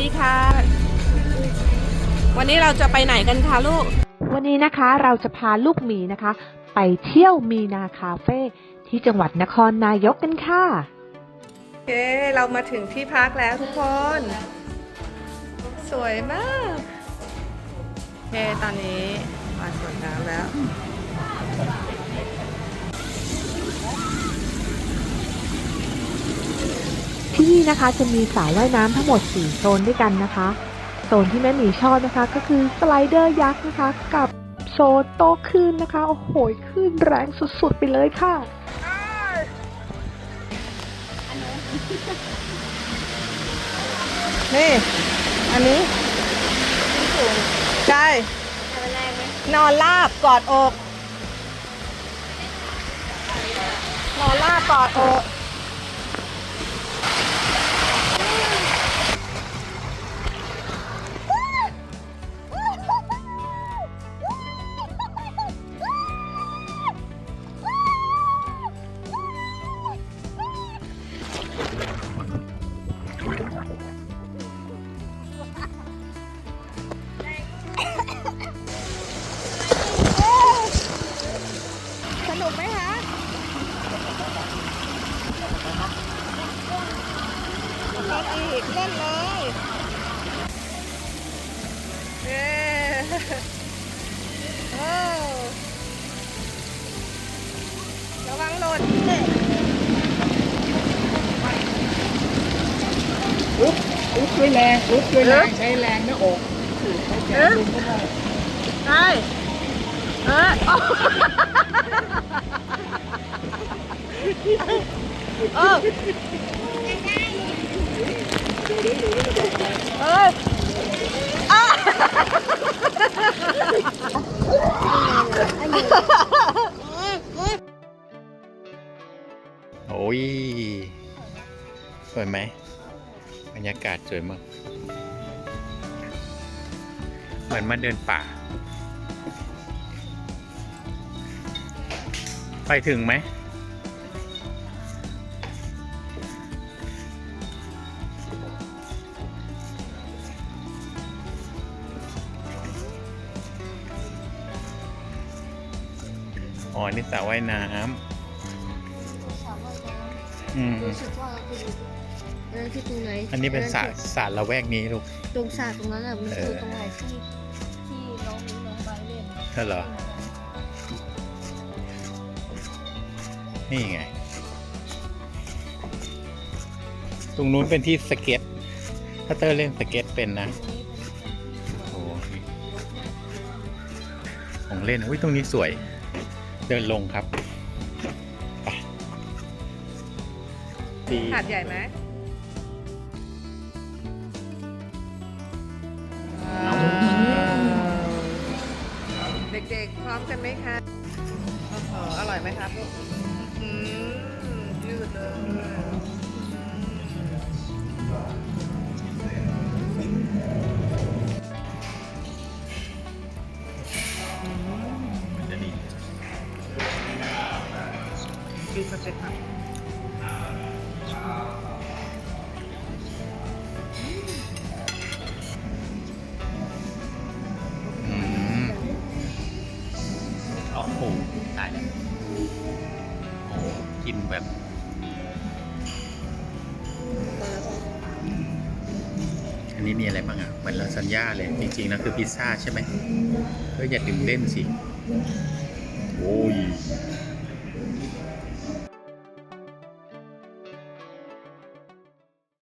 ดีค่ะ วันนี้เราจะไปไหนกันคะลูก วันนี้นะคะเราจะพาลูกหมีนะคะ ไปเที่ยวมีนาคาเฟ่ที่จังหวัดนครนายกกันค่ะโอเค เรามาถึงที่พักแล้วทุกคน สวยมากโอเคตอนนี้มาสวนน้ำแล้ว นี่นะคะจะมีสระว่ายน้ำทั้งหมด 4 โซนด้วยกันนะคะ โซนที่แม่หมีชอบนะคะ ก็คือสไลเดอร์ยักษ์นะคะ กับโซนโต๊ะคลื่นนะคะ โอ้โหคลื่นแรงสุดๆไปเลยค่ะนี่ อันนี้ใช่นอนราบกอดอก นอนราบกอดอก สนุกไหมคะ เล่นอีก เล่นเลยเย้โอ้ ด้วยแรงลุกด้วยแรงใช้แรงหน้าอกใช้แขนลุกก็ได้ได้เออเออเอออะโอ้ยสวยไหม บรรยากาศสวยมาก เหมือนมาเดินป่า ไปถึงไหม อ๋อ นี่สระว่ายน้ำอืมรู้สึกว่าไป ดูเออที่ตรงไหนอันนี้เป็นสระสระละแวกนี้ลูก ตรงสระตรงนั้นอะมันเอคืออตรงไหนที่ที่น้องนี้น้องไปเล่นใช่เหรอ นี่ไง ตรงนู้นเป็นที่สเก็ต ถ้าเตอร์เล่นสเก็ตเป็นนะโอ้ของเล่นอุ้ยตรงนี้สวย เดินลงครับไปดีหาดใหญ่ไหม ด็กๆ พร้อมกันไหมคะโอ้โหอร่อยไหมครับลูกอืมยืดเลยดูสเต็ปครับ แบบอันนี้มีอะไรบ้างอะ เหมือนลาซานญ่าเลย จริงๆแล้วคือพิซซ่าใช่ไหมเฮ้ยอย่าดึงเล่นสิ โอ้ย